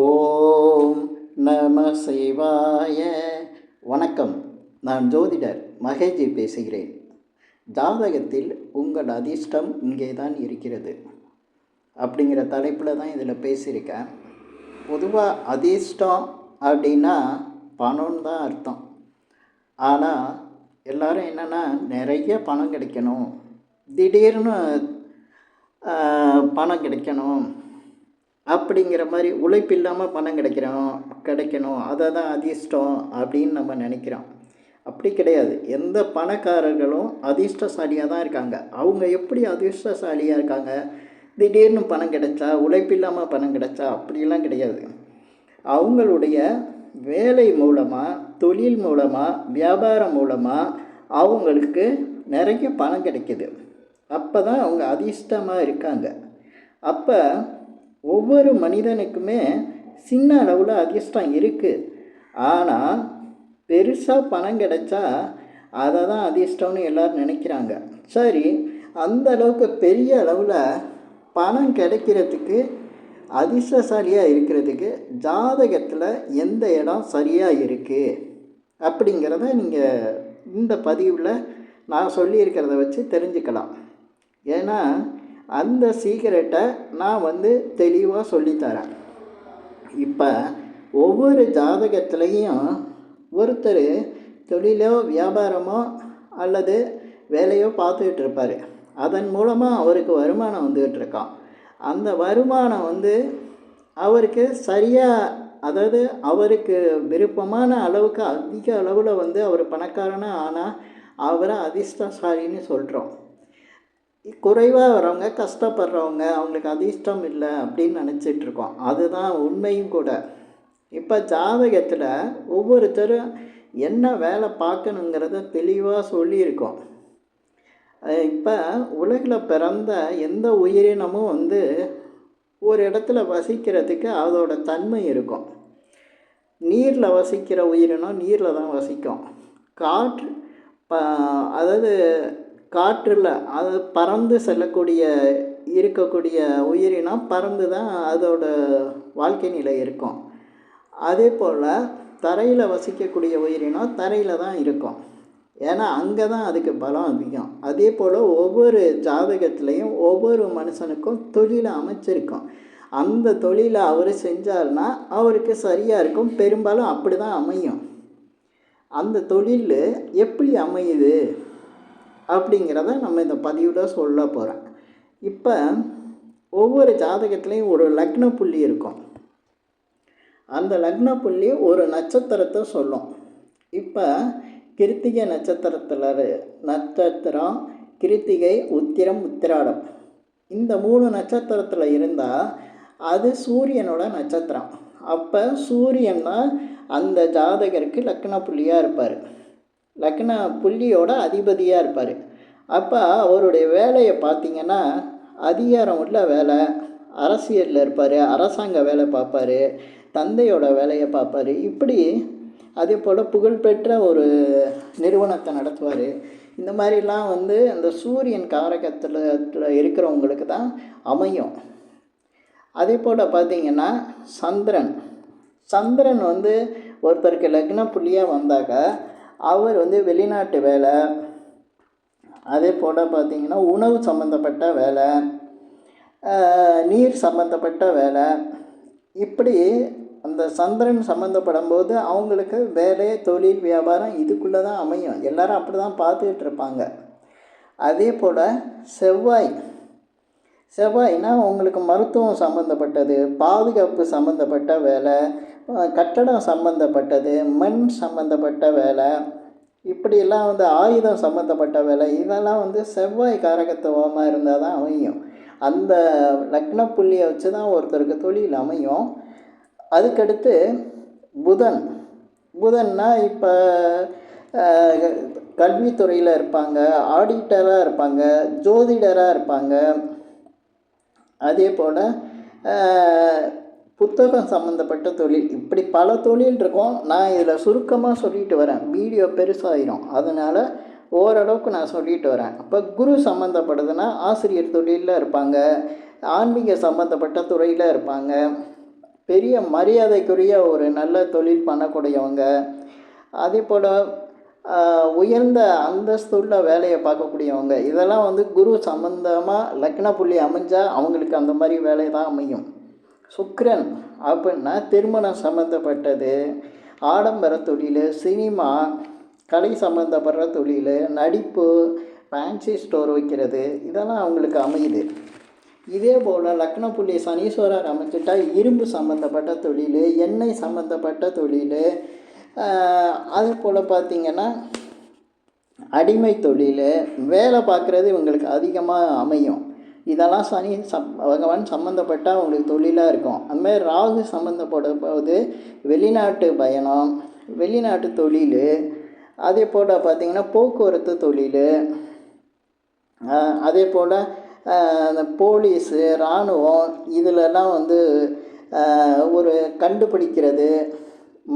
ஓம் நம சிவாய. வணக்கம். நான் ஜோதிடர் மகேஜி பேசுகிறேன். ஜாதகத்தில் உங்கள் அதிர்ஷ்டம் இங்கே தான் இருக்கிறது. அப்படிங்கிற தலைப்பில் தான் இதில் பேசியிருக்கேன். பொதுவாக அதிர்ஷ்டம் அப்படின்னா பணம்னு தான் அர்த்தம். ஆனால் எல்லோரும் என்னென்னா நிறைய பணம் கிடைக்கணும். திடீர்னு பணம் கிடைக்கணும். அப்படிங்கிற மாதிரி உழைப்பு இல்லாமல் பணம் கிடைக்கிறோம் கிடைக்கணும். அதை தான் அதிர்ஷ்டம் அப்படின்னு நம்ம நினைக்கிறோம். அப்படி கிடையாது. எந்த பணக்காரர்களும் அதிர்ஷ்டசாலியாக தான் இருக்காங்க. அவங்க எப்படி அதிர்ஷ்டசாலியாக இருக்காங்க? திடீர்னு பணம் கிடைச்சா உழைப்பு இல்லாமல் பணம் கிடைச்சா அப்படிலாம் கிடையாது. அவங்களுடைய வேலை மூலமாக தொழில் மூலமாக வியாபாரம் மூலமாக அவங்களுக்கு நிறைய பணம் கிடைக்கிது. அப்போ தான் அவங்க அதிர்ஷ்டமாக இருக்காங்க. அப்போ ஒவ்வொரு மனிதனுக்குமே சின்ன அளவில் அதிர்ஷ்டம் இருக்குது ஆனால் பெருசாக பணம் கிடைச்சா அதை தான் அதிர்ஷ்டம்னு எல்லோரும் நினைக்கிறாங்க. சரி அந்த அளவுக்கு பெரிய அளவில் பணம் கிடைக்கிறதுக்கு அதிர்ஷ்டசாலியாக இருக்கிறதுக்கு ஜாதகத்தில் எந்த இடம் சரியாக இருக்குது அப்படிங்கிறத நீங்கள் இந்த பதிவில் நான் சொல்லியிருக்கிறத வச்சு தெரிஞ்சுக்கலாம். ஏன்னா அந்த சீக்கிரட்டை நான் வந்து தெளிவாக சொல்லித்தரேன். இப்போ ஒவ்வொரு ஜாதகத்துலேயும் ஒருத்தர் தொழிலோ வியாபாரமோ அல்லது வேலையோ பார்த்துக்கிட்டு இருப்பார் அதன் மூலமாக அவருக்கு வருமானம் வந்துக்கிட்டு இருக்கான். அந்த வருமானம் வந்து அவருக்கு சரியாக அதாவது அவருக்கு விருப்பமான அளவுக்கு அதிக அளவில் வந்து அவர் பணக்காரனாக ஆனால் அவரை அதிர்ஷ்டசாலின்னு சொல்கிறோம் குறைவாக வரவங்க கஷ்டப்படுறவங்க அவங்களுக்கு அதிர்ஷ்டம் இல்லை அப்படின்னு நினச்சிட்டு இருக்கோம். அதுதான் உண்மையும் கூட. இப்போ ஜாதகத்தில் ஒவ்வொருத்தரும் என்ன வேலை பார்க்கணுங்கிறத தெளிவாக சொல்லியிருக்கோம். இப்போ உலகில் பிறந்த எந்த உயிரினமும் வந்து ஒரு இடத்துல வசிக்கிறதுக்கு அதோட தன்மை இருக்கும். நீரில் வசிக்கிற உயிரினம் நீரில் தான் வசிக்கும். காற்று ப அதாவது காற்றில் அது பறந்து செல்லக்கூடிய இருக்கக்கூடிய உயிரினம் பறந்து தான் அதோட வாழ்க்கை நிலை இருக்கும். அதே போல் தரையில் வசிக்கக்கூடிய உயிரினம் தரையில் தான் இருக்கும். ஏன்னா அங்கே தான் அதுக்கு பலம் அதிகம். அதே போல் ஒவ்வொரு ஜாதகத்துலேயும் ஒவ்வொரு மனுஷனுக்கும் தொழிலை அமைச்சிருக்கும். அந்த தொழிலை அவர் செஞ்சார்னா அவருக்கு சரியாக இருக்கும். பெரும்பாலும் அப்படி தான் அமையும். அந்த தொழில் எப்படி அமையுது? அப்படிங்கிறத நம்ம இந்த பதிவில் சொல்ல போகிறேன் இப்போ ஒவ்வொரு ஜாதகத்துலேயும் ஒரு லக்ன புள்ளி இருக்கும். அந்த லக்ன புள்ளி ஒரு நட்சத்திரத்தை சொல்லும். இப்போ கிருத்திகை நட்சத்திரத்தில் நட்சத்திரம் கிருத்திகை உத்திரம் உத்திராடம். இந்த மூணு நட்சத்திரத்தில் இருந்தால் அது சூரியனோட நட்சத்திரம். அப்போ சூரியன் தான் அந்த ஜாதகருக்கு லக்ன புள்ளியாக இருப்பார். லக்ன புள்ளியோட அதிபதியாக இருப்பார். அப்போ அவருடைய வேலையை பார்த்தீங்கன்னா அதிகாரம் உள்ள வேலை அரசியலில் இருப்பார் அரசாங்க வேலை பார்ப்பாரு தந்தையோட வேலையை பார்ப்பாரு இப்படி அதே போல் புகழ்பெற்ற ஒரு நிறுவனத்தை நடத்துவார். இந்த மாதிரிலாம் வந்து அந்த சூரியன் காரகத்தில் இருக்கிறவங்களுக்கு தான் அமையும். அதே போல் பார்த்தீங்கன்னா சந்திரன். சந்திரன் வந்து ஒருத்தருக்கு லக்ன புள்ளியாக வந்தாக்க அவர் வந்து வெளிநாட்டு வேலை அதே போல் பார்த்தீங்கன்னா உணவு சம்மந்தப்பட்ட வேலை நீர் சம்மந்தப்பட்ட வேலை. இப்படி அந்த சந்திரன் சம்மந்தப்படும் போது அவங்களுக்கு வேலை தொழில் வியாபாரம் இதுக்குள்ளே தான் அமையும். எல்லோரும் அப்படி தான் பார்த்துக்கிட்டு இருப்பாங்க. அதே போல் செவ்வாய் செவ்வாய்னா உங்களுக்கு மருத்துவம் சம்மந்தப்பட்டது பாதுகாப்பு சம்மந்தப்பட்ட வேலை கட்டடம் சம்மந்தப்பட்டது மண் சம்மந்தப்பட்ட வேலை இப்படியெல்லாம் வந்து ஆயுதம் சம்மந்தப்பட்ட வேலை இதெல்லாம் வந்து செவ்வாய் காரகத்துவமாக இருந்தால் தான் அமையும். அந்த லக்ன புள்ளியை வச்சு தான் ஒருத்தருக்கு தொழில் அமையும். அதுக்கடுத்து புதன். புதன்னா இப்போ கல்வித்துறையில் இருப்பாங்க ஆடிட்டராக இருப்பாங்க ஜோதிடராக இருப்பாங்க. அதே போல் புத்தகம் சம்மந்தப்பட்ட தொழில். இப்படி பல தொழில் இருக்கும். நான் இதில் சுருக்கமாக சொல்லிட்டு வரேன். வீடியோ பெருசாகிடும் அதனால் ஓரளவுக்கு நான் சொல்லிட்டு வரேன். அப்போ குரு சம்மந்தப்பட்டதுன்னா ஆசிரியர் தொழிலில் இருப்பாங்க. ஆன்மீக சம்மந்தப்பட்ட துறையில் இருப்பாங்க. பெரிய மரியாதைக்குரிய ஒரு நல்ல தொழில் பண்ணக்கூடியவங்க. அதே போல் உயர்ந்த அந்தஸ்துள்ள வேலையை பார்க்கக்கூடியவங்க. இதெல்லாம் வந்து குரு சம்பந்தமாக லக்ன புள்ளி அமைஞ்சால் அவங்களுக்கு அந்த மாதிரி வேலை தான் அமையும். சுக்ரன் அப்படின்னா திருமணம் சம்மந்தப்பட்டது ஆடம்பர தொழில் சினிமா கலை சம்மந்தப்படுற தொழில் நடிப்பு ஃபேன்சி ஸ்டோர் வைக்கிறது இதெல்லாம் அவங்களுக்கு அமையுது. இதே போல் லக்ன புள்ளி சனீஸ்வரர் அமைச்சிட்டா இரும்பு சம்மந்தப்பட்ட தொழில் எண்ணெய் சம்மந்தப்பட்ட தொழில் அதே போல் பார்த்திங்கன்னா அடிமை தொழில் வேலை பார்க்குறது இவங்களுக்கு அதிகமாக அமையும். இதெல்லாம் சனி சம் பகவான் சம்மந்தப்பட்ட அவங்களுக்கு தொழிலாக இருக்கும். அதுமாதிரி ராகு சம்மந்தப்பட போது வெளிநாட்டு பயணம் வெளிநாட்டு தொழில் அதே போல் பார்த்திங்கன்னா போக்குவரத்து தொழில் அதே போல் இந்த போலீஸு இராணுவம் இதிலெல்லாம் வந்து ஒரு கண்டுபிடிக்கிறது.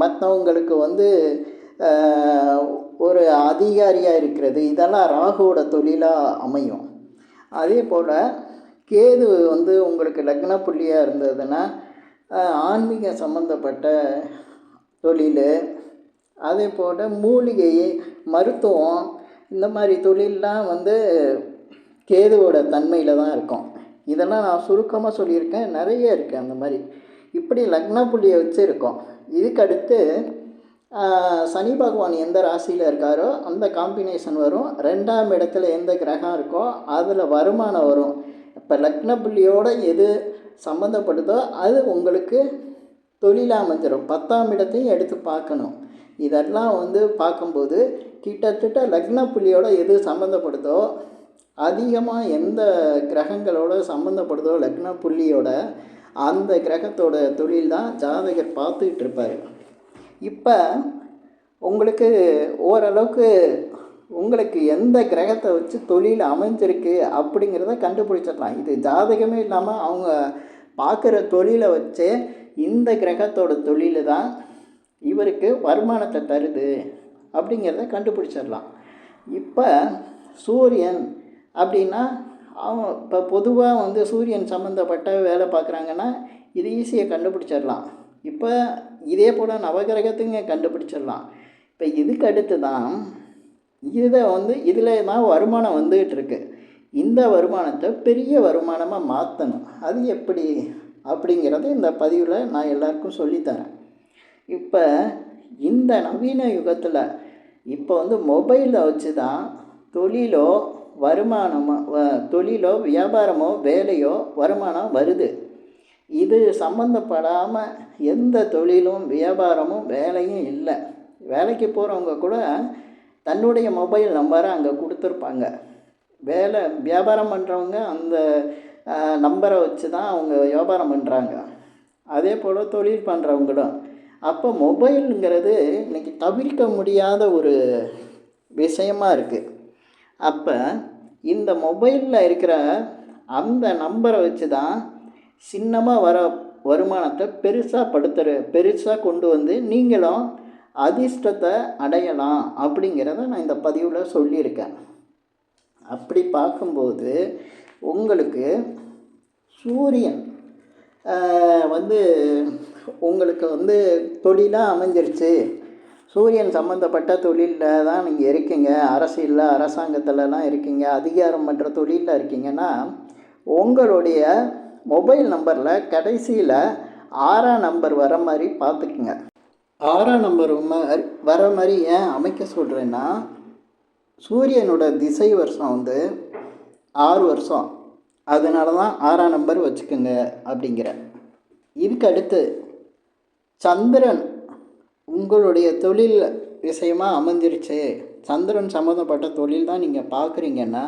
மற்றவங்களுக்கு வந்து ஒரு அதிகாரியாக இருக்கிறது. இதெல்லாம் ராகுவோட தொழிலாக அமையும். அதே போல் கேது வந்து உங்களுக்கு லக்ன புள்ளியாக இருந்ததுன்னா ஆன்மீக சம்மந்தப்பட்ட தொழில் அதே போல் மூலிகை மருத்துவம் இந்த மாதிரி தொழிலெலாம் வந்து கேதுவோட தன்மையில் தான் இருக்கும். இதெல்லாம் நான் சுருக்கமாக சொல்லியிருக்கேன். நிறைய இருக்குது அந்த மாதிரி. இப்படி லக்ன புள்ளியை வச்சுருக்கோம். இதுக்கடுத்து இதுக்கு அடுத்து சனி பகவான் எந்த ராசியில் இருக்காரோ அந்த காம்பினேஷன் வரும். ரெண்டாம் இடத்துல எந்த கிரகம் இருக்கோ அதில் வருமானம் வரும். இப்போ லக்ன புள்ளியோட எது சம்மந்தப்படுதோ அது உங்களுக்கு தொழிலாக அமைஞ்சிடும் பத்தாம் இடத்தையும் எடுத்து பார்க்கணும். இதெல்லாம் வந்து பார்க்கும்போது கிட்டத்தட்ட லக்ன புள்ளியோட எது சம்மந்தப்படுதோ அதிகமாக எந்த கிரகங்களோட சம்மந்தப்படுதோ லக்ன புள்ளியோட அந்த கிரகத்தோட தொழில் தான் ஜாதகர் பார்த்துக்கிட்டு இருப்பார். இப்போ உங்களுக்கு ஓரளவுக்கு உங்களுக்கு எந்த கிரகத்தை வச்சு தொழில் அமைஞ்சிருக்கு அப்படிங்கிறத கண்டுபிடிச்சிடலாம். இது ஜாதகமே இல்லாமல் அவங்க பார்க்குற தொழிலை வச்சே இந்த கிரகத்தோட தொழில் தான் இவருக்கு வருமானத்தை தருது அப்படிங்கிறத கண்டுபிடிச்சிடலாம். இப்போ சூரியன் அப்படின்னா அவன் இப்போ பொதுவாக வந்து சூரியன் சம்மந்தப்பட்ட வேலை பார்க்குறாங்கன்னா இது ஈஸியாக கண்டுபிடிச்சிடலாம். இப்போ இதே போல் நவகிரகத்துங்க கண்டுபிடிச்சிடலாம். இப்போ இதுக்கு அடுத்து தான் இதை வந்து இதில் தான் வருமானம் வந்துகிட்டு இருக்கு. இந்த வருமானத்தை பெரிய வருமானமாக மாற்றணும் அது எப்படி அப்படிங்கிறத இந்த பதிவில் நான் எல்லாருக்கும் சொல்லித்தரேன். இப்போ இந்த நவீன யுகத்தில் இப்போ வந்து மொபைலை வச்சு தான் தொழிலோ வருமானமோ தொழிலோ வியாபாரமோ வேலையோ வருமானம் வருது. இது சம்மந்தப்படாமல் எந்த தொழிலும் வியாபாரமும் வேலையும் இல்லை. வேலைக்கு போகிறவங்க கூட தன்னுடைய மொபைல் நம்பரை அங்கே கொடுத்துருப்பாங்க. வேலை வியாபாரம் பண்ணுறவங்க அந்த நம்பரை வச்சு தான் அவங்க வியாபாரம் பண்ணுறாங்க அதே போல் தொழில் பண்ணுறவங்களும் அப்போ மொபைலுங்கிறது இன்றைக்கி தவிர்க்க முடியாத ஒரு விஷயமாக இருக்குது அப்போ இந்த மொபைலில் இருக்கிற அந்த நம்பரை வச்சு தான் சின்னமாக வர வருமானத்தை பெருசாக படுத்துற பெருசாக கொண்டு வந்து நீங்களும் அதிர்ஷ்டத்தை அடையலாம் அப்படிங்கிறத நான் இந்த பதிவில் சொல்லியிருக்கேன். அப்படி பார்க்கும்போது உங்களுக்கு சூரியன் வந்து உங்களுக்கு வந்து தொழிலாக அமைஞ்சிருச்சு. சூரியன் சம்மந்தப்பட்ட தொழிலில் தான் நீங்கள் இருக்கீங்க. அரசியலில் அரசாங்கத்திலலாம் இருக்கீங்க. அதிகாரம் பண்ணுற தொழிலில் இருக்கீங்கன்னா உங்களுடைய மொபைல் நம்பரில் கடைசியில் ஆறாம் நம்பர் வர மாதிரி பார்த்துக்குங்க. ஆறாம் நம்பர் வர மாதிரி ஏன் அமைக்க சொல்கிறேன்னா சூரியனோட திசை வருஷம் வந்து ஆறு வருஷம். அதனால தான் ஆறாம் நம்பர் வச்சுக்கோங்க அப்படிங்கிற. இதுக்கு அடுத்து சந்திரன் உங்களுடைய தொழில் விஷயமாக அமைஞ்சிருச்சு. சந்திரன் சம்மந்தப்பட்ட தொழில் தான் நீங்கள் பார்க்குறீங்கன்னா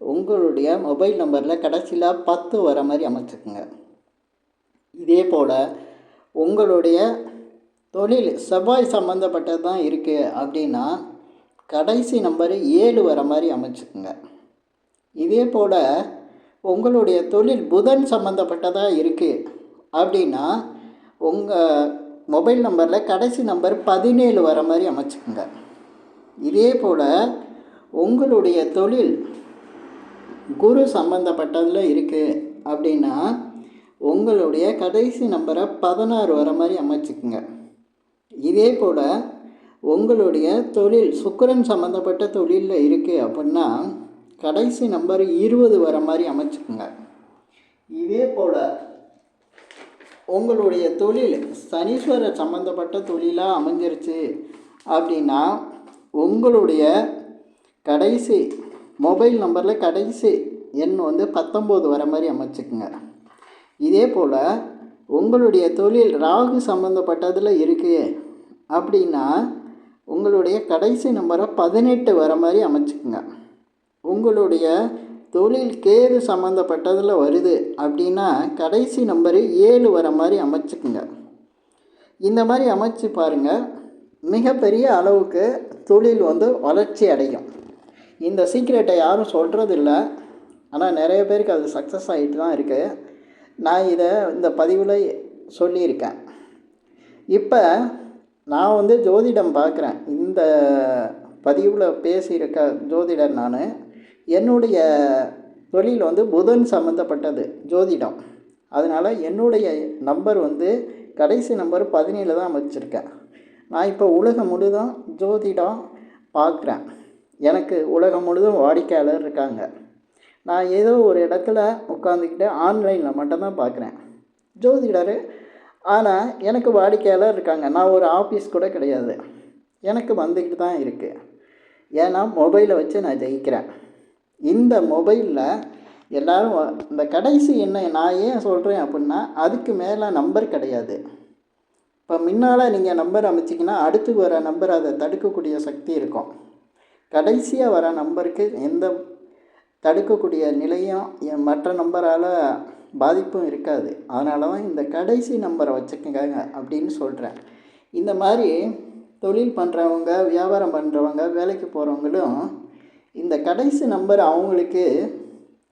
உங்களுடைய மொபைல் நம்பரில் கடைசியில் பத்து வர மாதிரி அமைச்சுக்குங்க. இதே போல் உங்களுடைய தொழில் செவ்வாய் சம்மந்தப்பட்டது தான் இருக்குது அப்படின்னா கடைசி நம்பரு ஏழு வர மாதிரி அமைச்சுக்குங்க. இதே போல் உங்களுடைய தொழில் புதன் சம்மந்தப்பட்டதாக இருக்குது அப்படின்னா உங்கள் மொபைல் நம்பரில் கடைசி நம்பர் பதினேழு வர மாதிரி அமைச்சுக்குங்க. இதே போல் உங்களுடைய தொழில் குரு சம்மந்தப்பட்டதில் இருக்குது அப்படின்னா உங்களுடைய கடைசி நம்பரை பதினாறு வர மாதிரி அமைச்சுக்குங்க. இதே போல் உங்களுடைய தொழில் சுக்கரன் சம்மந்தப்பட்ட தொழிலில் இருக்குது அப்படின்னா கடைசி நம்பர் இருபது வர மாதிரி அமைச்சுக்குங்க. இதே போல் உங்களுடைய தொழில் சனீஸ்வரர் சம்மந்தப்பட்ட தொழிலாக அமைஞ்சிருச்சு அப்படின்னா உங்களுடைய கடைசி மொபைல் நம்பரில் கடைசி எண் வந்து பத்தொம்போது வர மாதிரி அமைச்சுக்குங்க. இதே போல் உங்களுடைய தொழில் ராகு சம்மந்தப்பட்டதில் இருக்குது அப்படின்னா உங்களுடைய கடைசி நம்பரை பதினெட்டு வர மாதிரி அமைச்சுக்குங்க. உங்களுடைய தொழில் கேது சம்மந்தப்பட்டதில் வருது அப்படின்னா கடைசி நம்பரு ஏழு வர மாதிரி அமைச்சுக்குங்க. இந்த மாதிரி அமைச்சு பாருங்கள் மிகப்பெரிய அளவுக்கு தொழில் வந்து வளர்ச்சி அடையும். இந்த சீக்ரெட்டை யாரும் சொல்கிறதில்ல ஆனால் நிறைய பேருக்கு அது சக்ஸஸ் ஆகிட்டு தான் இருக்குது நான் இதை இந்த பதிவில் சொல்லியிருக்கேன். இப்போ நான் வந்து ஜோதிடம் பார்க்குறேன். இந்த பதிவில் பேசியிருக்க ஜோதிடர் நான் என்னுடைய தொழில் வந்து புதன் சம்மந்தப்பட்டது ஜோதிடம். அதனால் என்னுடைய நம்பர் வந்து கடைசி நம்பர் பதினேழு தான் வச்சுருக்கேன். நான் இப்போ உலகம் முழுதும் ஜோதிடம் பார்க்குறேன். எனக்கு உலகம் முழுதும் வாடிக்கையாளர் இருக்காங்க. நான் ஏதோ ஒரு இடத்துல உட்காந்துக்கிட்டு ஆன்லைனில் மட்டும்தான் பார்க்குறேன். ஜோதிடர் ஆனால் எனக்கு வாடிக்கையாளர் இருக்காங்க. நான் ஒரு ஆஃபீஸ் கூட கிடையாது. எனக்கு வந்துக்கிட்டு தான் இருக்குது ஏன்னா மொபைலை வச்சு நான் ஜெயிக்கிறேன். இந்த மொபைலில் எல்லோரும் இந்த கடைசி என்ன நான் ஏன் சொல்கிறேன் அப்படின்னா அதுக்கு மேலே நம்பர் கிடையாது. இப்போ முன்னால் நீங்கள் நம்பர் அமைச்சிங்கன்னா அடுத்து வர நம்பர் அதை தடுக்கக்கூடிய சக்தி இருக்கும். கடைசியாக வர நம்பருக்கு எந்த தடுக்கக்கூடிய நிலையும் என் மற்ற நம்பரால் பாதிப்பும் இருக்காது. அதனால தான் இந்த கடைசி நம்பரை வச்சுக்கோங்க அப்படின்னு சொல்கிறேன் இந்த மாதிரி தொழில் பண்ணுறவங்க வியாபாரம் பண்ணுறவங்க வேலைக்கு போகிறவங்களும் இந்த கடைசி நம்பர் அவங்களுக்கு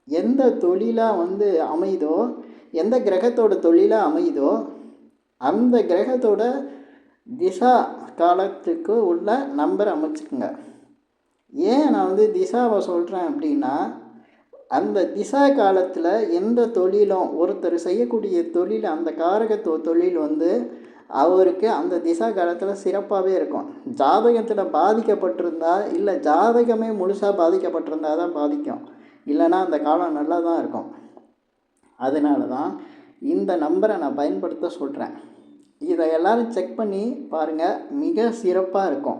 எந்த தொழிலாக வந்து அமையுதோ எந்த கிரகத்தோட தொழிலாக அமையுதோ அந்த கிரகத்தோட திசா காலத்துக்கு உள்ள நம்பர் அமைச்சுக்குங்க. ஏன் நான் வந்து திசாவை சொல்கிறேன் அப்படின்னா அந்த திசா காலத்தில் எந்த தொழிலும் ஒருத்தர் செய்யக்கூடிய தொழில் அந்த காரகத்துவ தொழில் வந்து அவருக்கு அந்த திசா காலத்தில் சிறப்பாகவே இருக்கும். ஜாதகத்தில் பாதிக்கப்பட்டிருந்தா இல்லை ஜாதகமே முழுசாக பாதிக்கப்பட்டிருந்தா தான் பாதிக்கும். இல்லைன்னா அந்த காலம் நல்லா தான் இருக்கும். அதனால தான் இந்த நம்பரை நான் பயன்படுத்த சொல்கிறேன் இதை எல்லோரும் செக் பண்ணி பாருங்கள் மிக சிறப்பாக இருக்கும்.